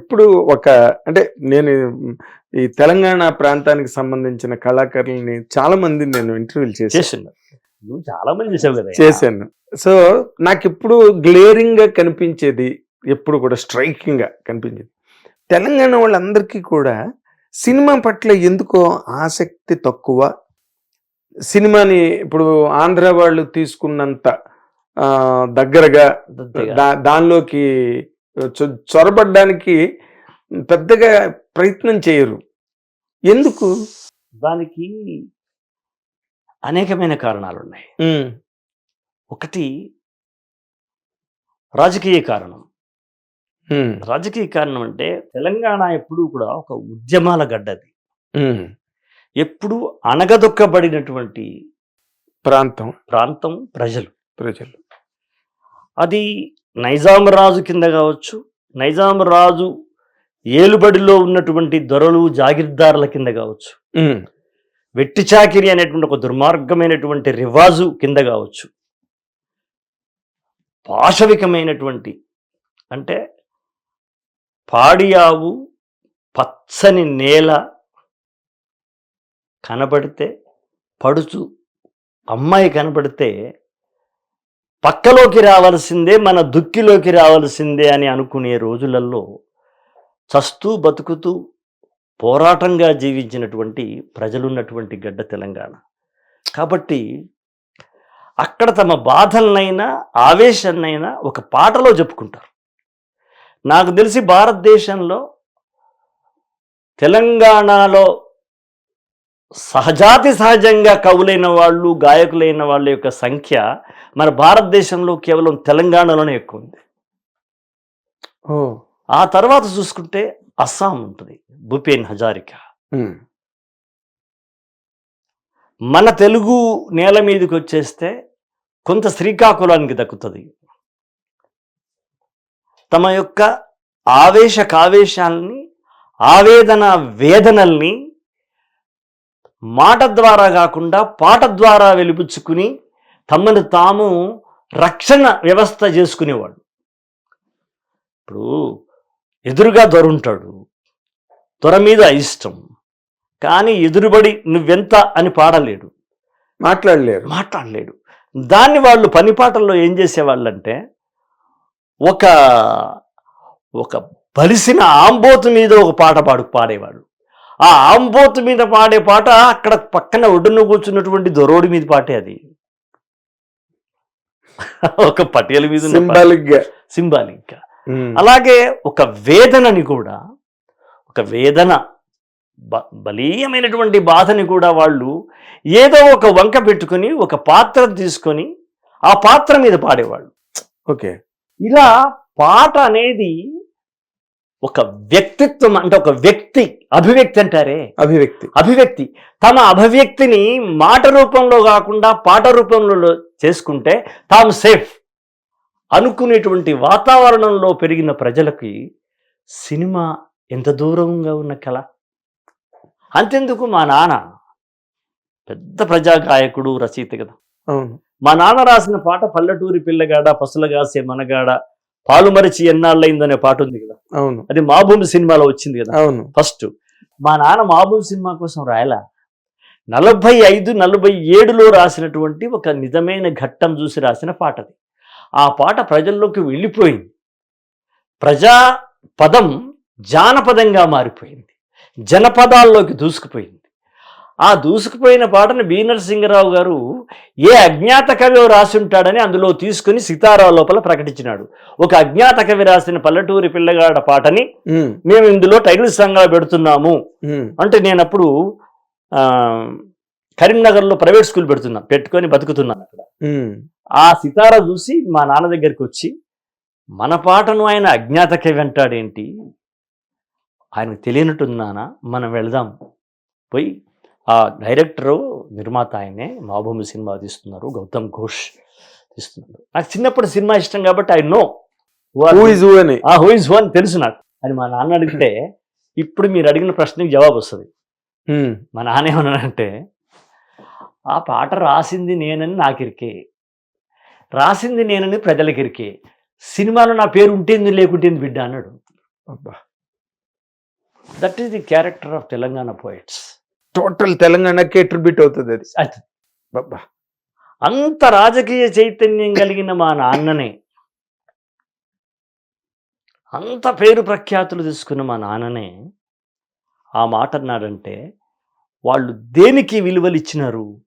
ఇప్పుడు ఒక అంటే నేను ఈ తెలంగాణ ప్రాంతానికి సంబంధించిన కళాకారుల్ని చాలా మంది నేను ఇంటర్వ్యూలు చేశాను. నువ్వు చాలా మంది చేసావు కదా చేశాను. సో నాకు ఇప్పుడు గ్లేరింగ్గా కనిపించేది ఎప్పుడు కూడా స్ట్రైకింగ్గా కనిపించేది. తెలంగాణ వాళ్ళందరికీ కూడా సినిమా పట్ల ఎందుకో ఆసక్తి తక్కువ. సినిమాని ఇప్పుడు ఆంధ్ర వాళ్ళు తీసుకున్నంత దగ్గరగా దానిలోకి చొరబడ్డానికి పెద్దగా ప్రయత్నం చేయరు. ఎందుకు? దానికి అనేకమైన కారణాలు ఉన్నాయి ఒకటి రాజకీయ కారణం. రాజకీయ కారణం అంటే తెలంగాణ ఎప్పుడూ కూడా ఒక ఉద్యమాల గడ్డది. ఎప్పుడు అణగదొక్కబడినటువంటి ప్రాంతం. ప్రాంతం ప్రజలు. ప్రజలు. అది నైజాం రాజు కింద కావచ్చు నైజాం రాజు ఏలుబడిలో ఉన్నటువంటి దొరలు జాగిర్దారుల కింద కావచ్చు. వెట్టి చాకిరి అనేటువంటి ఒక దుర్మార్గమైనటువంటి రివాజు కింద కావచ్చు. పాశవికమైనటువంటి అంటే పాడియావు పచ్చని నేల కనబడితే పడుచు అమ్మాయి కనబడితే పక్కలోకి రావాల్సిందే మన దుక్కిలోకి రావాల్సిందే అని అనుకునే రోజులలో చస్తూ బతుకుతూ పోరాటంగా జీవించినటువంటి ప్రజలున్నటువంటి గడ్డ తెలంగాణ. కాబట్టి అక్కడ తమ బాధలనైనా ఆవేశాన్నైనా ఒక పాటలో చెప్పుకుంటారు. నాకు తెలిసి భారతదేశంలో తెలంగాణలో సహజాతి సహజంగా కవులైన వాళ్ళు గాయకులైన వాళ్ళ యొక్క సంఖ్య మన భారతదేశంలో కేవలం తెలంగాణలోనే ఎక్కువ ఉంది. ఆ తర్వాత చూసుకుంటే అస్సాం ఉంటుంది భూపేన్ హజారికా. మన తెలుగు నేల మీదకి వచ్చేస్తే కొంత శ్రీకాకుళానికి దక్కుతుంది. తమ యొక్క ఆవేశ కావేశాలని ఆవేదన వేదనల్ని మాట ద్వారా కాకుండా పాట ద్వారా వెలిపుచ్చుకుని తమను తాము రక్షణ వ్యవస్థ చేసుకునేవాడు. ఇప్పుడు ఎదురుగా దొరుంటాడు దొర మీద ఇష్టం కానీ ఎదురుబడి నువ్వెంత అని పాడలేడు. మాట్లాడలేరు మాట్లాడలేడు. దాన్ని వాళ్ళు పనిపాటల్లో ఏం చేసేవాళ్ళంటే ఒక ఒక బలిసిన ఆంబోతు మీద ఒక పాట పాడు పాడేవాడు. ఆ ఆంబోతు మీద పాడే పాట అక్కడ పక్కన ఒడ్డున కూర్చున్నటువంటి దొరోడి మీద పాటే అది. ఒక పటేల మీద ఉన్న పాట. సింబాలిక్గా సింబాలిక్ ఉమ్, అలాగే ఒక వేదనని కూడా ఒక వేదన బ బలీయమైనటువంటి బాధని కూడా వాళ్ళు ఏదో ఒక వంక పెట్టుకొని ఒక పాత్ర తీసుకొని ఆ పాత్ర మీద పాడేవాళ్ళు. ఓకే. ఇలా పాట అనేది ఒక వ్యక్తిత్వం అంటే ఒక వ్యక్తి అభివ్యక్తి అంటారే? అభివ్యక్తి. అభివ్యక్తి. తమ అభివ్యక్తిని మాట రూపంలో కాకుండా పాట రూపంలో చేసుకుంటే తాము సేఫ్. అనుకునేటువంటి వాతావరణంలో పెరిగిన ప్రజలకి సినిమా ఎంత దూరంగా ఉన్న కళ? అంతెందుకు మా నాన్న? పెద్ద ప్రజాగాయకుడు రచయిత కదా. అవును. మా నాన్న రాసిన పాట పల్లెటూరి పిల్లగాడ పసులగాసే మనగాడ పాలు మరిచి ఎన్నాళ్ళైందనే పాట ఉంది కదా. అవును. అది మా భూమి సినిమాలో వచ్చింది కదా. అవును. ఫస్ట్ మా నాన్న మాబూబ్ సినిమా కోసం రాయలా. నలభై ఐదు నలభై ఏడులో రాసినటువంటి ఒక నిజమైన ఘట్టం చూసి రాసిన పాట అది ఆ పాట ప్రజల్లోకి వెళ్ళిపోయింది. ప్రజా పదం జానపదంగా మారిపోయింది. జనపదాల్లోకి దూసుకుపోయింది. ఆ దూసుకుపోయిన పాటను బి నరసింహరావు గారు ఏ అజ్ఞాత కవి రాసి ఉంటాడని అందులో తీసుకుని సితారా లోపల ప్రకటించినాడు. ఒక అజ్ఞాత కవి రాసిన పల్లెటూరి పిల్లగాడ పాటని మేము ఇందులో టైటిల్ సంఘా పెడుతున్నాము అంటే నేను అప్పుడు కరీంనగర్లో ప్రైవేట్ స్కూల్ పెడుతున్నా పెట్టుకొని బతుకుతున్నాను అక్కడ. ఆ సితార చూసి మా నాన్న దగ్గరికి వచ్చి మన పాటను ఆయన అజ్ఞాత కవి అంటాడేంటి? ఆయనకు తెలియనట్టున్నానా మనం వెళదాం. పోయి ఆ డైరెక్టరు నిర్మాత ఆయనే మాభూమి సినిమా తీస్తున్నారు గౌతమ్ ఘోష్ తీస్తున్నారు. నాకు చిన్నప్పుడు సినిమా ఇష్టం కాబట్టి ఐ నో అని? హూ ఇస్ వన్ తెలుసు నాకు. అని మా నాన్న అడిగితే ఇప్పుడు మీరు అడిగిన ప్రశ్నకి జవాబు వస్తుంది. మా నాన్న ఏమన్నాడంటే ఆ పాట రాసింది నేనని నాకిరికే రాసింది నేనని ప్రజలకిరికే సినిమాలో నా పేరు ఉంటేంది లేకుంటేంది బిడ్డ అన్నాడు. అబ్బా. That is the character of Telangana poets total తెలంగాణకి అట్రిబ్యూట్ అవుతుంది అది. బాబా అంత రాజకీయ చైతన్యం కలిగిన మా నాన్ననే. అంత పేరు ప్రఖ్యాతులు తీసుకున్న మా నాన్ననే ఆ మాట అన్నాడంటే వాళ్ళు దేనికి విలువలిచ్చినారు?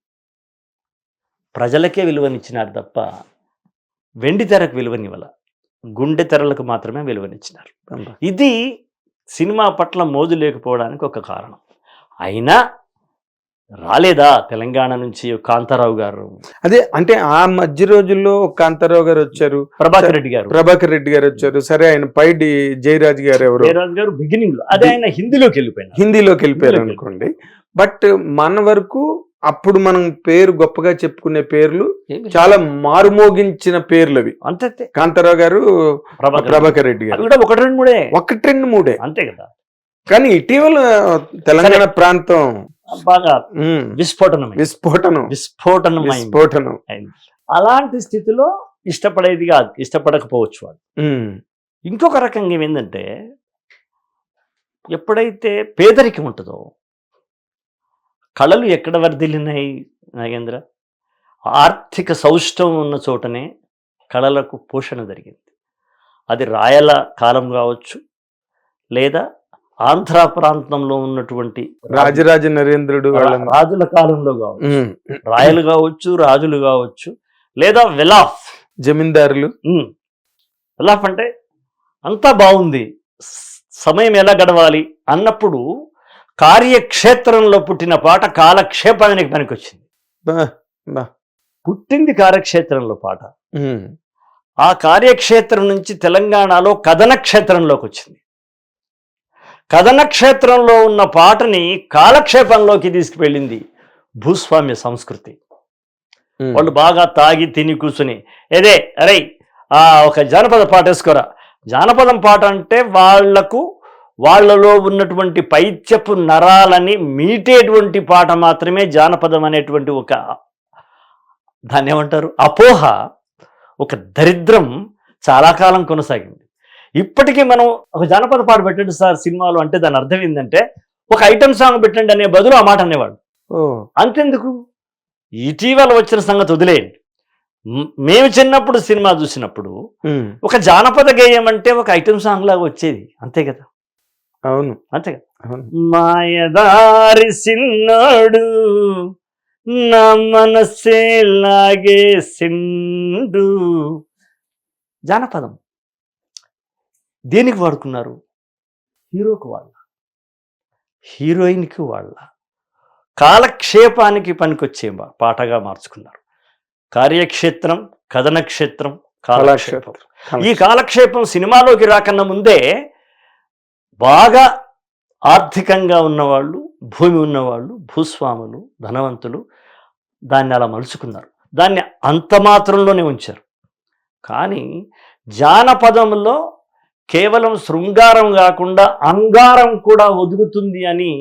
ప్రజలకే విలువనిచ్చినారు తప్ప వెండి తెరకు విలువనివ్వాల. గుండె తెరలకు మాత్రమే విలువనిచ్చినారు. ఇది సినిమా పట్ల మోజు లేకపోవడానికి ఒక కారణం. అయినా రాలేదా తెలంగాణ నుంచి కాంతారావు గారు? అదే అంటే ఆ మధ్య రోజుల్లో కాంతారావు గారు వచ్చారు. ప్రభాకర్ రెడ్డి గారు. ప్రభాకర్ రెడ్డి గారు వచ్చారు. సరే ఆయన పైడి జయరాజ్ గారు ఎవరు? జయరాజ్ గారు బిగినింగ్లో. అదే ఆయన హిందీలోకి వెళ్ళిపోయినారు. హిందీలోకి వెళ్ళిపోయారు అనుకోండి. బట్ మన వరకు అప్పుడు మనం పేరు గొప్పగా చెప్పుకునే పేర్లు చాలా మారుమోగించిన పేర్లు అవి. అంతే. కాంతారావు గారు ప్రభాకర్ రెడ్డి. గారు. ఒకటి రెండు మూడే. ఒకటి రెండు మూడే. అంతే కదా. కానీ ఇటీవల తెలంగాణ ప్రాంతం బాగా విస్ఫోటనం. విస్ఫోటనం విస్ఫోటనం. విస్ఫోటనం అలాంటి స్థితిలో ఇష్టపడేది కాదు ఇష్టపడకపోవచ్చు వాడు ఇంకొక రకంగా ఏమైందంటే ఎప్పుడైతే పేదరికం ఉంటుందో కళలు ఎక్కడ వర్ధిల్లినాయి నాగేంద్ర? ఆర్థిక సౌష్టం ఉన్న చోటనే కళలకు పోషణ జరిగింది. అది రాయల కాలం కావచ్చు లేదా ఆంధ్ర ప్రాంతంలో ఉన్నటువంటి రాజరాజ నరేంద్రుడు రాజుల కాలంలో కావచ్చు. రాయలు కావచ్చు రాజులు కావచ్చు లేదా వెలాఫ్. జమీందారులు. వెలాఫ్ అంటే అంతా బాగుంది. సమయం ఎలా గడవాలి అన్నప్పుడు కార్యక్షేత్రంలో పుట్టిన పాట కాలక్షేపానికి పనికొచ్చింది. పుట్టింది కార్యక్షేత్రంలో పాట. ఆ కార్యక్షేత్రం నుంచి తెలంగాణలో కథన క్షేత్రంలోకి వచ్చింది. కథన క్షేత్రంలో ఉన్న పాటని కాలక్షేపంలోకి తీసుకువెళ్ళింది భూస్వామ్య సంస్కృతి. వాళ్ళు బాగా తాగి తిని కూర్చుని ఏదే అరే ఆ ఒక జానపద పాట వేసుకోరా. జానపదం పాట అంటే వాళ్ళకు వాళ్ళలో ఉన్నటువంటి పైత్యపు నరాలని మీటేటువంటి పాట మాత్రమే జానపదం అనేటువంటి ఒక దాన్ని ఏమంటారు అపోహ ఒక దరిద్రం చాలా కాలం కొనసాగింది. ఇప్పటికీ మనం ఒక జానపద పాట పెట్టండి సార్ సినిమాలో అంటే దాని అర్థం ఏంటంటే ఒక ఐటమ్ సాంగ్ పెట్టండి అనే బదులు ఆ మాట అనేవాడు. అంతెందుకు? ఇటీవల వచ్చిన సంగతి వదిలేయండి. మేము చిన్నప్పుడు సినిమా చూసినప్పుడు ఒక జానపద గేయం అంటే ఒక ఐటమ్ సాంగ్ లాగా వచ్చేది. అంతే కదా? అవును. అంతే కదా? మాయదారి సిన్నోడు నా మనసే లాగే సిండు. జానపదం. దేనికి వాడుకున్నారు హీరోకు వాళ్ళ. హీరోయిన్కి వాళ్ళ. కాలక్షేపానికి పనికొచ్చే పాటగా మార్చుకున్నారు. కార్యక్షేత్రం కథన క్షేత్రం కాలక్షేపం ఈ కాలక్షేపం సినిమాలోకి రాకన్నా ముందే బాగా ఆర్థికంగా ఉన్నవాళ్ళు భూమి ఉన్నవాళ్ళు భూస్వాములు ధనవంతులు దాన్ని అలా మలుచుకున్నారు. దాన్ని అంత మాత్రంలోనే ఉంచారు. కానీ జానపదంలో కేవలం శృంగారం కాకుండా అంగారం కూడా ఒదుగుతుంది అని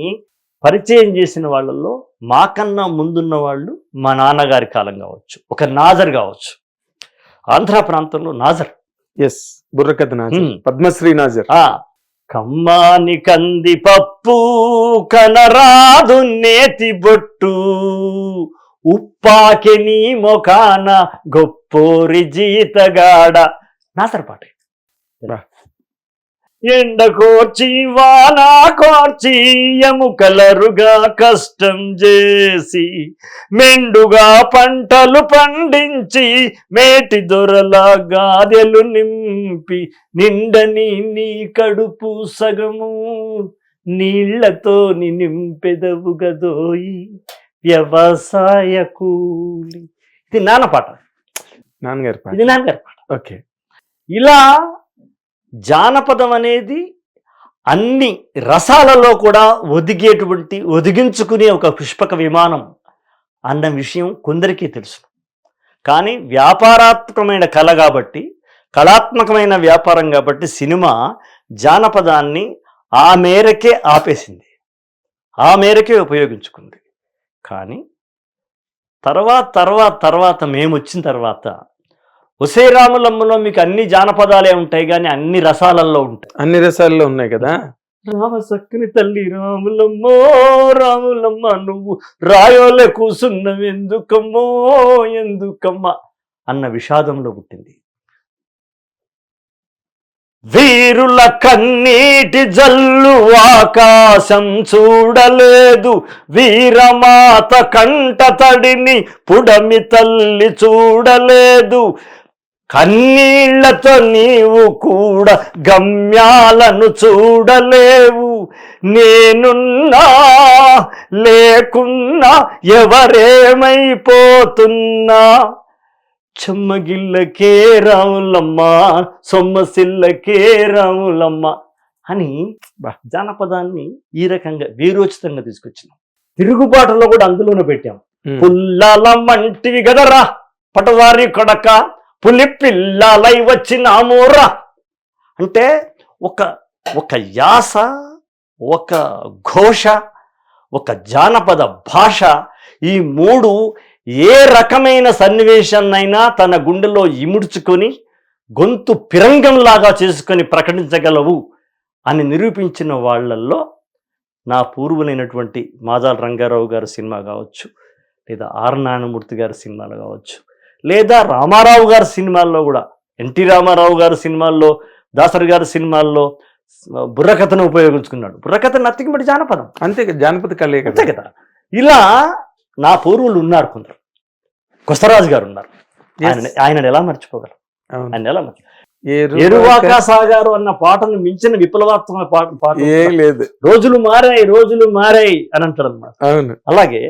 పరిచయం చేసిన వాళ్ళల్లో మాకన్నా ముందున్న వాళ్ళు మా నాన్నగారి కాలం కావచ్చు ఒక నాజర్ కావచ్చు. ఆంధ్ర ప్రాంతంలో నాజర్. ఎస్ బుర్రకథ నాజర్ ఉమ్. పద్మశ్రీ నాజర్. ఆ కమ్మాని కంది పప్పు కనరాదు నేతి బొట్టు ఉప్పాకె నీ మొకాన గొప్పోరి జీతగాడ. నాసర పాట. ఎండ కోర్చి వాన కోర్చి ఎముకలరుగా కష్టం చేసి మెండుగా పంటలు పండించి మేటి దొరలా గాదెలు నింపి నిండని నీ కడుపు సగము నీళ్ళతో నింపెదవు గదోయి వ్యవసాయ కూలి. ఇది నాన్న పాట. నాన్నగారి పాట. ఇది నాన్నగారి పాట. ఓకే. ఇలా జానపదం అనేది అన్ని రసాలలో కూడా ఒదిగేటువంటి ఒదిగించుకునే ఒక పుష్పక విమానం అన్న విషయం కొందరికీ తెలుసు. కానీ వ్యాపారాత్మకమైన కళ కాబట్టి కళాత్మకమైన వ్యాపారం కాబట్టి సినిమా జానపదాన్ని ఆ మేరకే ఆపేసింది. ఆ మేరకే ఉపయోగించుకుంది. కానీ తర్వాత తర్వాత తర్వాత మేము వచ్చిన తర్వాత ఒసే రాములమ్మలో మీకు అన్ని జానపదాలే ఉంటాయి కానీ అన్ని రసాలలో ఉంటాయి. అన్ని రసాల్లో ఉన్నాయి కదా? రామ సక్కని తల్లి రాములమ్మో రాములమ్మ నువ్వు రాయోలే కూసున్నవి ఎందుకమ్మో ఎందుకమ్మా అన్న విషాదంలో పుట్టింది. వీరుల కన్నీటి జల్లు ఆకాశం చూడలేదు వీరమాత కంట తడిని పుడమి తల్లి చూడలేదు కన్నీళ్ళతో నీవు కూడా గమ్యాలను చూడలేవు నేనున్నా లేకున్నా ఎవరేమైపోతున్నా చెమ్మగిల్లకే రాములమ్మ సొమ్మసిల్లకే రాములమ్మ అని. జానపదాన్ని ఈ రకంగా వీరోచితంగా తీసుకొచ్చినాం తిరుగుబాటులో కూడా అందులోనే పెట్టాం. పుల్లాల మంటివి గదరా పటవారి కొడక పులి పిల్లలై వచ్చినామోరా. అంటే ఒక ఒక యాస ఒక ఘోష ఒక జానపద భాష ఈ మూడు ఏ రకమైన సన్నివేశాన్నైనా తన గుండెలో ఇముడ్చుకొని గొంతు పిరంగంలాగా చేసుకొని ప్రకటించగలవు అని నిరూపించిన వాళ్ళల్లో నా పూర్వులైనటువంటి మాదాల రంగారావు గారి సినిమా కావచ్చు లేదా ఆర్ నారాయణమూర్తి గారి సినిమాలు కావచ్చు లేదా రామారావు గారి సినిమాల్లో కూడా ఎన్టీ రామారావు గారి సినిమాల్లో దాసరి గారి సినిమాల్లో బుర్రకథను ఉపయోగించుకున్నాడు. బుర్రకథ నత్తికి బట్టి జానపదం. అంతే కదా జానపద కలే అంతే కదా. ఇలా నా పూర్వులు ఉన్నారు కొందరు. కొస్తరాజు గారు ఉన్నారు. ఆయన ఆయన ఎలా మర్చిపోగలరు. ఆయన ఎలా మర్చి ఎరువాక సాగారు అన్న పాటను మించిన విప్లవాత్మక పాట పాట లేదు. రోజులు మారాయి రోజులు మారాయి అని అంటాడు అన్నమాట అలాగే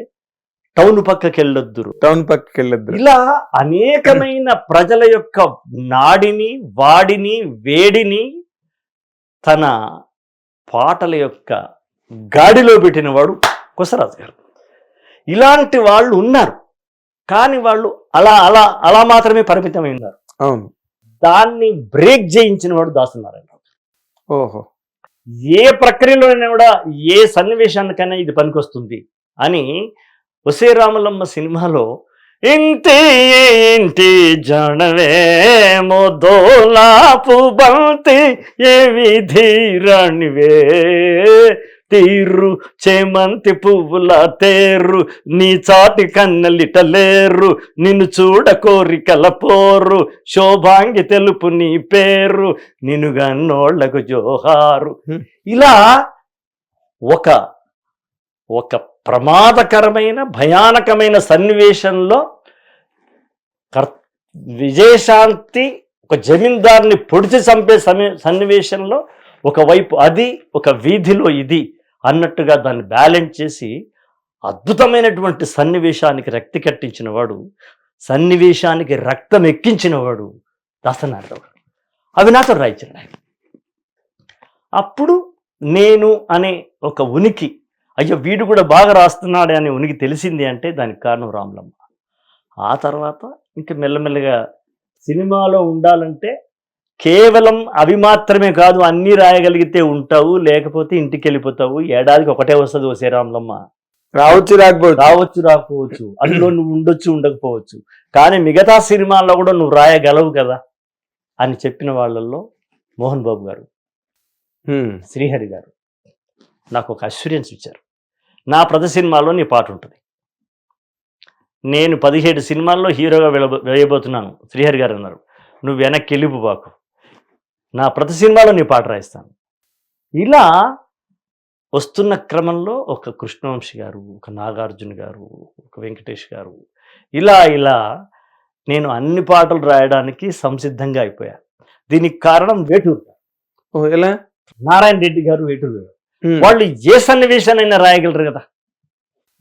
టౌన్ పక్కకి వెళ్ళొద్దురు టౌన్ పక్కకి వెళ్ళొద్దు ఇలా అనేకమైన ప్రజల యొక్క నాడిని వాడిని వేడిని తన పాటల యొక్క గాడిలో పెట్టినవాడు కొసరాజు గారు. ఇలాంటి వాళ్ళు ఉన్నారు. కానీ వాళ్ళు అలా అలా అలా మాత్రమే పరిమితమై ఉన్నారు అవును. దాన్ని బ్రేక్ చేయించిన వాడు దాసనారాయణ ఓహో. ఏ ప్రక్రియలోనైనా కూడా ఏ సన్నివేశానికైనా ఇది పనికొస్తుంది అని ఒసే రామలమ్మ సినిమాలో ఇంటి ఇంటి జనవే మొదోలాపు బంతి ఏ విధిరాణివే తీర్రు చేమంతి పువ్వుల తేరు నీ చాటి కన్నలిటలేరు నిన్ను చూడ కోరికల పోరు శోభాంగి తెలుపు నీ పేరు నిన్ను గన్నోళ్ళకు జోహారు. ఇలా ఒక ఒక ప్రమాదకరమైన భయానకమైన సన్నివేశంలో కర్ విజయశాంతి ఒక జమీందార్ని పొడిచి చంపే సమీ సన్నివేశంలో ఒకవైపు అది ఒక వీధిలో ఇది అన్నట్టుగా దాన్ని బ్యాలెన్స్ చేసి అద్భుతమైనటువంటి సన్నివేశానికి రక్తి కట్టించినవాడు సన్నివేశానికి రక్తం ఎక్కించినవాడు వాడు దాసనారాయణ అవి నాతో అప్పుడు నేను అనే ఒక ఉనికి అయ్యో వీడు కూడా బాగా రాస్తున్నాడే అనే ఉనికి తెలిసింది అంటే దానికి కారణం రాములమ్మ. ఆ తర్వాత ఇంకా మెల్లమెల్లగా సినిమాలో ఉండాలంటే కేవలం అవి మాత్రమే కాదు అన్నీ రాయగలిగితే ఉంటావు లేకపోతే ఇంటికి వెళ్ళిపోతావు ఏడాదికి ఒకటే వస్తుంది వసే రాములమ్మ. రావచ్చు రాకపోవచ్చు. రావచ్చు రాకపోవచ్చు. అందులో నువ్వు ఉండొచ్చు ఉండకపోవచ్చు. కానీ మిగతా సినిమాల్లో కూడా నువ్వు రాయగలవు కదా అని చెప్పిన వాళ్ళల్లో మోహన్ బాబు గారు. శ్రీహరి గారు. నాకు ఒక అష్యూరెన్స్ ఇచ్చారు. నా ప్రతి సినిమాలో నీ పాట ఉంటుంది. నేను పదిహేడు సినిమాల్లో హీరోగా వెళ్ళబో వేయబోతున్నాను. శ్రీహరి గారు అన్నారు. నువ్వు వెనక్కి వెళ్ళిపు బాకు. నా ప్రతి సినిమాలో నీ పాట రాయిస్తాను. ఇలా వస్తున్న క్రమంలో ఒక కృష్ణవంశి గారు ఒక నాగార్జున గారు ఒక వెంకటేష్ గారు ఇలా ఇలా నేను అన్ని పాటలు రాయడానికి సంసిద్ధంగా అయిపోయా. దీనికి కారణం వేటూరు. ఎలా? నారాయణ రెడ్డి గారు వేటూరు. గారు. వాళ్ళు ఏ సన్నివేశానైనా రాయగలరు కదా.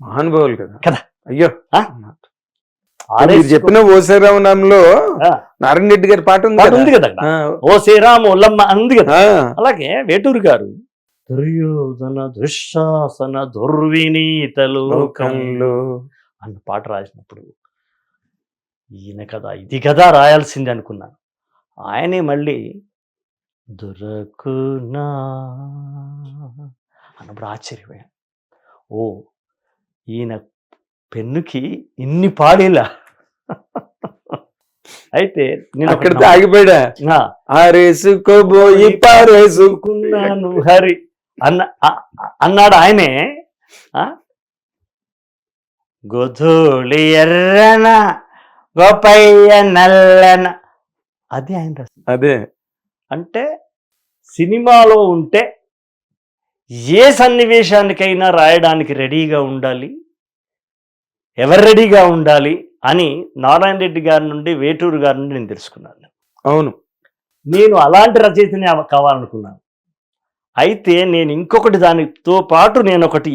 మహానుభావులు కదా. కదా. అయ్యో? మీరు చెప్పిన ఓసారామనంలో ఆ. నారాయణ రెడ్డి గారి పాట ఉంది ఉంది కదా ఓ శ్రీరాము ఉల్లమ్మ అంది కదా. అలాగే వేటూరు గారు దుర్యోధన దుశ్శాసన దుర్వినీతలు లోకంలో అన్న పాట రాసినప్పుడు ఈయన కదా ఇది కదా రాయాల్సింది అనుకున్నాను. ఆయనే మళ్ళీ దొరకునా? అన్నప్పుడు ఆశ్చర్యపోయాను ఓ ఈయన పెన్నుకి ఇన్ని పాడేలా? అయితే నేను అక్కడ ఒకటి ఆగిపోయాడా నా- ఆరేసుకోబోయి పారేసు అనుకున్నాను హరి అన్న అన్నాడు ఆయనే? గొధూళి ఎర్రన గోపయ్య నల్లన. అది ఆయన అదే. అంటే సినిమాలో ఉంటే ఏ సన్నివేశానికైనా రాయడానికి రెడీగా ఉండాలి. ఎవరు రెడీగా ఉండాలి అని నారాయణ రెడ్డి గారి నుండి వేటూరు గారి నుండి నేను తెలుసుకున్నాను. అవును. నేను అలాంటి రచయితని కావాలనుకున్నాను. అయితే నేను ఇంకొకటి దానితో పాటు నేను ఒకటి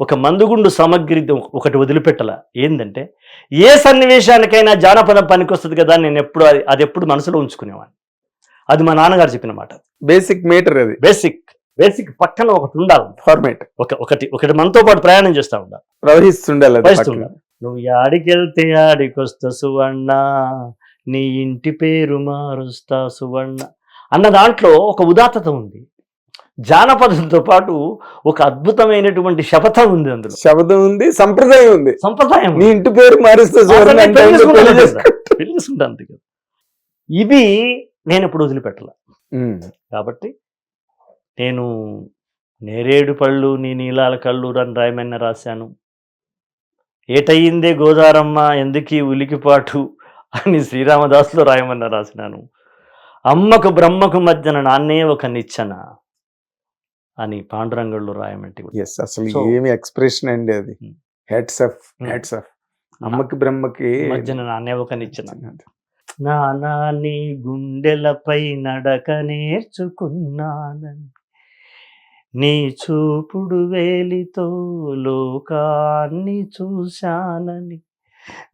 ఒక మందుగుండు సామగ్రి ఒకటి వదిలిపెట్టల. ఏంటంటే ఏ సన్నివేశానికైనా జానపదం పనికొస్తుంది కదా నేను ఎప్పుడు అది అది ఎప్పుడు మనసులో ఉంచుకునేవాడిని. అది మా నాన్నగారు చెప్పిన మాట బేసిక్ మీటర్ అది. బేసిక్ బేసిక్ పక్కన ఒకటి ఉండాలి. ఫార్మేట్ ఒక ఒకటి ఒకటి మనతో పాటు ప్రయాణం చేస్తా ఉండాలి ప్రవహిస్తుండాలి ప్రవహిస్తుండాలి. నువ్వు యాడికెళ్తే ఆడికొస్తా సువర్ణ నీ ఇంటి పేరు మారుస్తా సువర్ణ అన్న దాంట్లో ఒక ఉదాత్తత ఉంది. జానపదంతో పాటు ఒక అద్భుతమైనటువంటి శపథం ఉంది అందులో. శబ్దం ఉంది సంప్రదాయం ఉంది. సంప్రదాయం నీ ఇంటి పేరు మారిస్తే కదా. ఇవి నేను ఇప్పుడు వదిలిపెట్టాల. కాబట్టి నేను నేరేడు పళ్ళు నీ నీలాల కళ్ళు అని రాయమన్న రాశాను ఏటయిందే గోదారమ్మ ఎందుకీ ఉలికిపాటు అని శ్రీరామదాసులో రాయమన్న రాసినాను అమ్మకు బ్రహ్మకు మధ్యన నాన్నే ఒక నిచ్చెన అని పాండురంగళ్ళు రాయమంటే. ఎస్ అసలు ఏమి ఎక్స్ప్రెషన్ అండి అది. Heads Hmm. హెడ్స్ అప్ అమ్మకి బ్రహ్మకి మధ్యన నాన్నే ఒక నిచ్చెన నానా నీ గుండెలపై నడక నేర్చుకున్నానని నీ చూపుడు వేలితో లోకాన్ని చూశానని.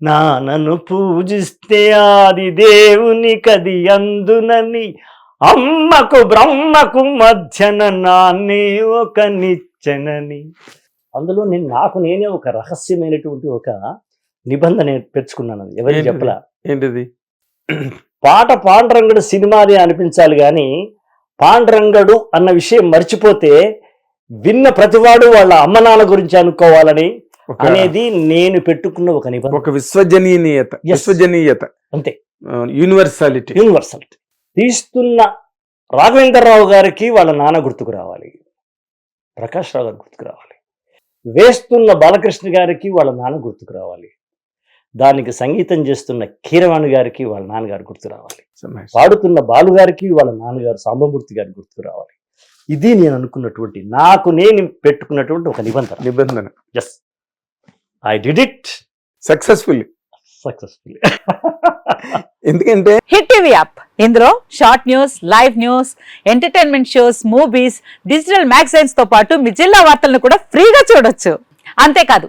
నాన్నను పూజిస్తే ఆది దేవుని కది అందునని. అమ్మకు బ్రహ్మకు మధ్యన నాన్నే ఒక నిచ్చెనని. అందులో నేను నాకు నేనే ఒక రహస్యమైనటువంటి ఒక నిబంధన పెంచుకున్నాను అది. ఎవరికి? చెప్పలా? ఏంటిది? పాట పాండురంగడు సినిమాది అనిపించాలి కానీ పాండురంగడు అన్న విషయం మర్చిపోతే విన్న ప్రతివాడు వాళ్ళ అమ్మ నాన్న గురించి అనుకోవాలని అనేది నేను పెట్టుకున్న ఒక నిబంధన. ఒక విశ్వజనీయత. విశ్వజనీయత. అంతే. యూనివర్సాలిటీ యూనివర్సల్ తీస్తున్న రాఘవేంద్రరావు గారికి వాళ్ళ నాన్న గుర్తుకు రావాలి. ప్రకాష్ రావు గారు గుర్తుకు రావాలి. వేస్తున్న బాలకృష్ణ గారికి వాళ్ళ నాన్న గుర్తుకు రావాలి. దానికి సంగీతం చేస్తున్న కీరవాణి గారికి వాళ్ళ నాన్నగారు గుర్తు రావాలి. పాడుతున్న బాలు గారికి వాళ్ళ నాన్నగారు సాంబమూర్తి గారికి గుర్తుకు రావాలి. ఇది నేను అనుకున్నటువంటి నాకు నేను పెట్టుకున్నటువంటి ఒక నిబంధన. నిబంధన. Yes I did it successful successful ఎందుకంటే హిట్ టీవీ యాప్ ఇందులో short news live news entertainment shows movies digital మ్యాగజైన్స్తో పాటు మీ జిల్లా వార్తలను కూడా ఫ్రీగా చూడొచ్చు. అంతేకాదు